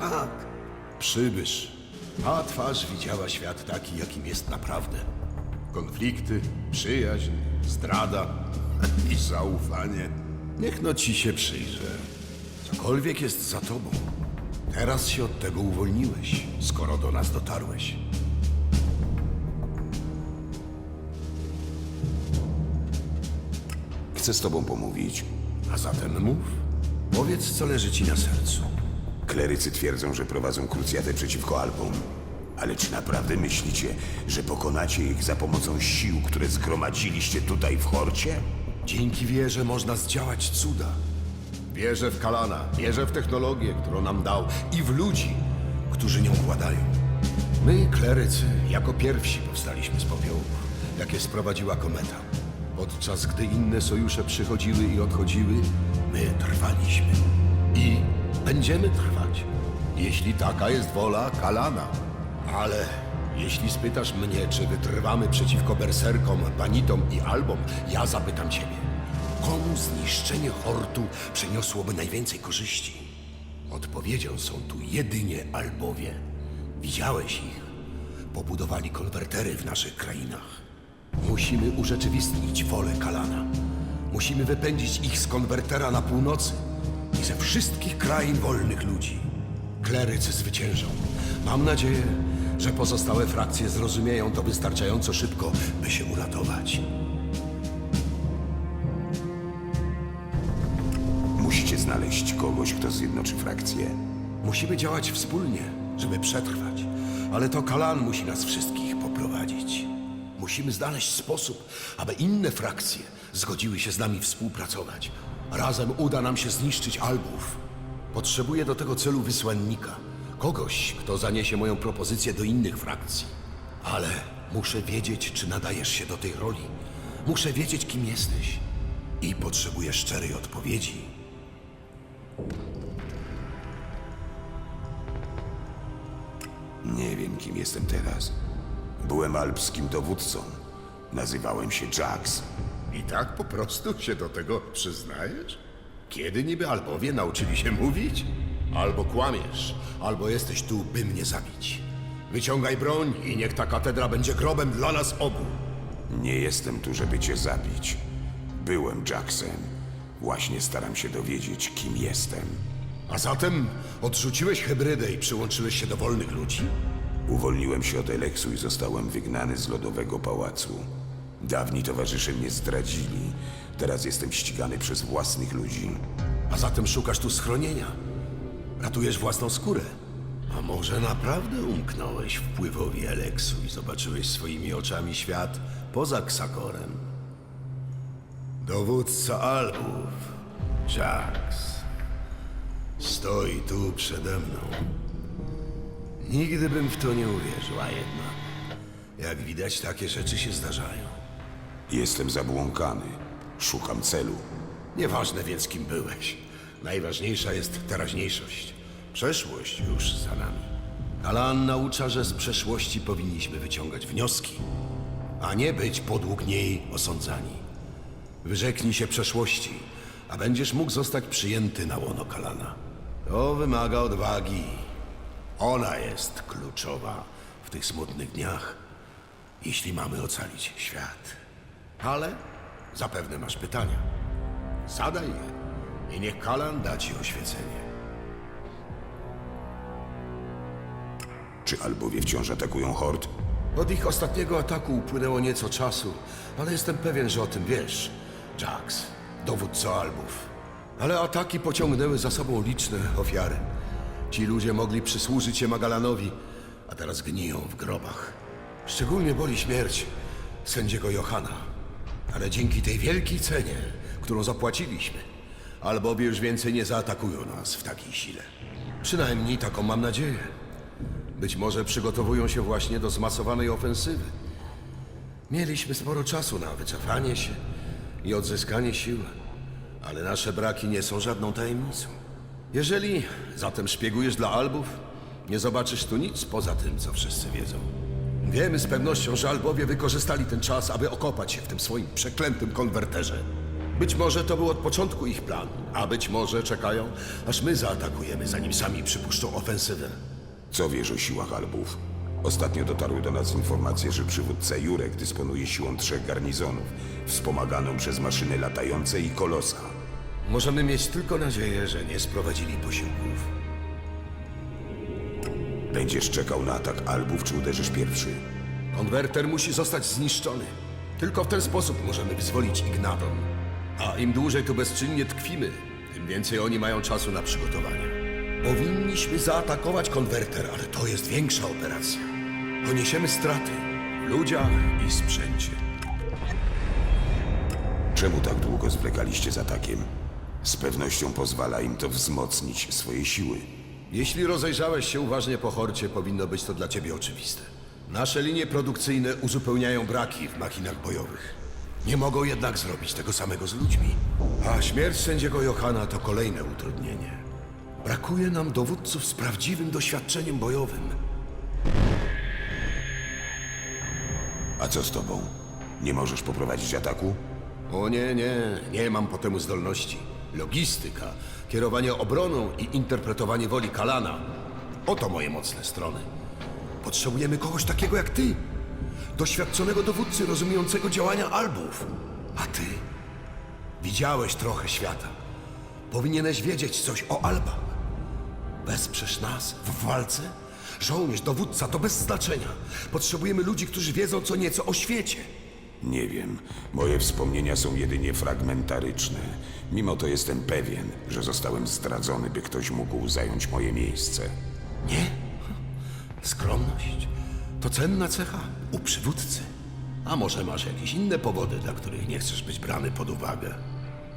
Tak, przybysz. A twarz widziała świat taki, jakim jest naprawdę. Konflikty, przyjaźń, zdrada i zaufanie. Niech no ci się przyjrzę. Cokolwiek jest za tobą. Teraz się od tego uwolniłeś, skoro do nas dotarłeś. Chcę z tobą pomówić. A zatem mów. Powiedz, co leży ci na sercu. Klerycy twierdzą, że prowadzą krucjatę przeciwko Alpom. Ale czy naprawdę myślicie, że pokonacie ich za pomocą sił, które zgromadziliście tutaj w Horcie? Dzięki wierze można zdziałać cuda. Wierzę w Kalana, wierzę w technologię, którą nam dał i w ludzi, którzy nią władają. My, klerycy, jako pierwsi powstaliśmy z popiołów, jakie sprowadziła kometa. Podczas gdy inne sojusze przychodziły i odchodziły, my trwaliśmy. I będziemy trwać, jeśli taka jest wola Kalana. Ale jeśli spytasz mnie, czy wytrwamy przeciwko berserkom, banitom i albom, ja zapytam ciebie. Komu zniszczenie Hortu przyniosłoby najwięcej korzyści? Odpowiedzią są tu jedynie Albowie. Widziałeś ich. Pobudowali konwertery w naszych krainach. Musimy urzeczywistnić wolę Kalana. Musimy wypędzić ich z konwertera na północy i ze wszystkich krain wolnych ludzi. Klerycy zwyciężą. Mam nadzieję, że pozostałe frakcje zrozumieją to wystarczająco szybko, by się uratować. Musicie znaleźć kogoś, kto zjednoczy frakcję. Musimy działać wspólnie, żeby przetrwać. Ale to Kalan musi nas wszystkich poprowadzić. Musimy znaleźć sposób, aby inne frakcje zgodziły się z nami współpracować. Razem uda nam się zniszczyć Albów. Potrzebuję do tego celu wysłannika. Kogoś, kto zaniesie moją propozycję do innych frakcji. Ale muszę wiedzieć, czy nadajesz się do tej roli. Muszę wiedzieć, kim jesteś. I potrzebuję szczerej odpowiedzi. Nie wiem, kim jestem teraz. Byłem alpskim dowódcą. Nazywałem się Jax. I tak po prostu się do tego przyznajesz? Kiedy niby Albowie nauczyli się mówić? Albo kłamiesz, albo jesteś tu, by mnie zabić. Wyciągaj broń i niech ta katedra będzie grobem dla nas obu. Nie jestem tu, żeby cię zabić. Byłem Jacksem. Właśnie staram się dowiedzieć, kim jestem. A zatem odrzuciłeś hybrydę i przyłączyłeś się do wolnych ludzi? Uwolniłem się od Eleksu i zostałem wygnany z lodowego pałacu. Dawni towarzysze mnie zdradzili. Teraz jestem ścigany przez własnych ludzi. A zatem szukasz tu schronienia. Ratujesz własną skórę. A może naprawdę umknąłeś wpływowi Eleksu i zobaczyłeś swoimi oczami świat poza Ksakorem? Dowódca Albów, Jax, stoi tu przede mną. Nigdy bym w to nie uwierzył, a jednak, jak widać, takie rzeczy się zdarzają. Jestem zabłąkany. Szukam celu. Nieważne więc, kim byłeś. Najważniejsza jest teraźniejszość. Przeszłość już za nami. Alan naucza, że z przeszłości powinniśmy wyciągać wnioski, a nie być podług niej osądzani. Wyrzeknij się przeszłości, a będziesz mógł zostać przyjęty na łono Kalana. To wymaga odwagi. Ona jest kluczowa w tych smutnych dniach, jeśli mamy ocalić świat. Ale zapewne masz pytania. Zadaj je i niech Kalan da ci oświecenie. Czy Albowie wciąż atakują Hort? Od ich ostatniego ataku upłynęło nieco czasu, ale jestem pewien, że o tym wiesz. Jax, dowódco Albów. Ale ataki pociągnęły za sobą liczne ofiary. Ci ludzie mogli przysłużyć się Magalanowi, a teraz gniją w grobach. Szczególnie boli śmierć sędziego Johana. Ale dzięki tej wielkiej cenie, którą zapłaciliśmy, Albowie już więcej nie zaatakują nas w takiej sile. Przynajmniej taką mam nadzieję. Być może przygotowują się właśnie do zmasowanej ofensywy. Mieliśmy sporo czasu na wycofanie się i odzyskanie sił, ale nasze braki nie są żadną tajemnicą. Jeżeli zatem szpiegujesz dla Albów, nie zobaczysz tu nic poza tym, co wszyscy wiedzą. Wiemy z pewnością, że Albowie wykorzystali ten czas, aby okopać się w tym swoim przeklętym konwerterze. Być może to był od początku ich plan, a być może czekają, aż my zaatakujemy, zanim sami przypuszczą ofensywę. Co wiesz o siłach Albów? Ostatnio dotarły do nas informacje, że przywódca Jurek dysponuje siłą trzech garnizonów, wspomaganą przez maszyny latające i kolosa. Możemy mieć tylko nadzieję, że nie sprowadzili posiłków. Będziesz czekał na atak Albów, czy uderzysz pierwszy? Konwerter musi zostać zniszczony. Tylko w ten sposób możemy wyzwolić Ignaton. A im dłużej tu bezczynnie tkwimy, tym więcej oni mają czasu na przygotowanie. Powinniśmy zaatakować konwerter, ale to jest większa operacja. Poniesiemy straty w ludziach i sprzęcie. Czemu tak długo zwlekaliście z atakiem? Z pewnością pozwala im to wzmocnić swoje siły. Jeśli rozejrzałeś się uważnie po horcie, powinno być to dla ciebie oczywiste. Nasze linie produkcyjne uzupełniają braki w machinach bojowych. Nie mogą jednak zrobić tego samego z ludźmi. A śmierć sędziego Johana to kolejne utrudnienie. Brakuje nam dowódców z prawdziwym doświadczeniem bojowym. A co z tobą? Nie możesz poprowadzić ataku? O nie, nie, nie mam po temu zdolności. Logistyka, kierowanie obroną i interpretowanie woli Kalana. Oto moje mocne strony. Potrzebujemy kogoś takiego jak ty. Doświadczonego dowódcy rozumiejącego działania albów. A ty? Widziałeś trochę świata. Powinieneś wiedzieć coś o albach. Wesprzesz nas w walce? Żołnierz, dowódca to bez znaczenia. Potrzebujemy ludzi, którzy wiedzą co nieco o świecie. Nie wiem. Moje wspomnienia są jedynie fragmentaryczne. Mimo to jestem pewien, że zostałem zdradzony, by ktoś mógł zająć moje miejsce. Nie? Skromność to cenna cecha u przywódcy. A może masz jakieś inne powody, dla których nie chcesz być brany pod uwagę?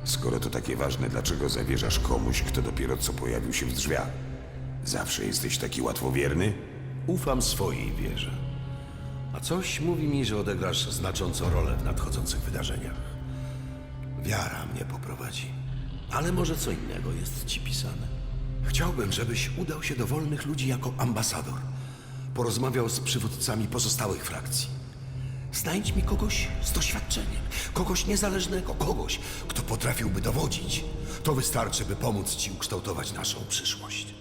Skoro to takie ważne, dlaczego zawierzasz komuś, kto dopiero co pojawił się w drzwiach? Zawsze jesteś taki łatwowierny? Ufam swojej wierze. A coś mówi mi, że odegrasz znaczącą rolę w nadchodzących wydarzeniach. Wiara mnie poprowadzi. Ale może co innego jest ci pisane. Chciałbym, żebyś udał się do wolnych ludzi jako ambasador. Porozmawiał z przywódcami pozostałych frakcji. Znajdź mi kogoś z doświadczeniem, kogoś niezależnego, kogoś, kto potrafiłby dowodzić. To wystarczy, by pomóc ci ukształtować naszą przyszłość.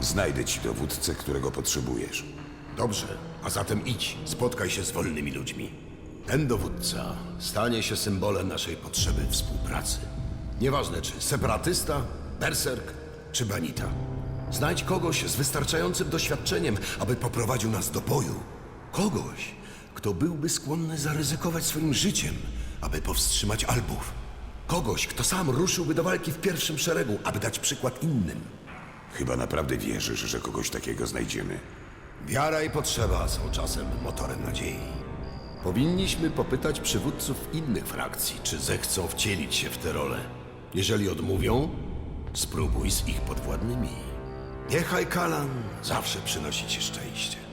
Znajdę ci dowódcę, którego potrzebujesz. Dobrze, a zatem idź, spotkaj się z wolnymi ludźmi. Ten dowódca stanie się symbolem naszej potrzeby współpracy. Nieważne czy separatysta, berserk czy banita. Znajdź kogoś z wystarczającym doświadczeniem, aby poprowadził nas do boju. Kogoś, kto byłby skłonny zaryzykować swoim życiem, aby powstrzymać Albów. Kogoś, kto sam ruszyłby do walki w pierwszym szeregu, aby dać przykład innym. Chyba naprawdę wierzysz, że kogoś takiego znajdziemy. Wiara i potrzeba są czasem motorem nadziei. Powinniśmy popytać przywódców innych frakcji, czy zechcą wcielić się w tę rolę. Jeżeli odmówią, spróbuj z ich podwładnymi. Niechaj Kalan zawsze przynosi ci szczęście.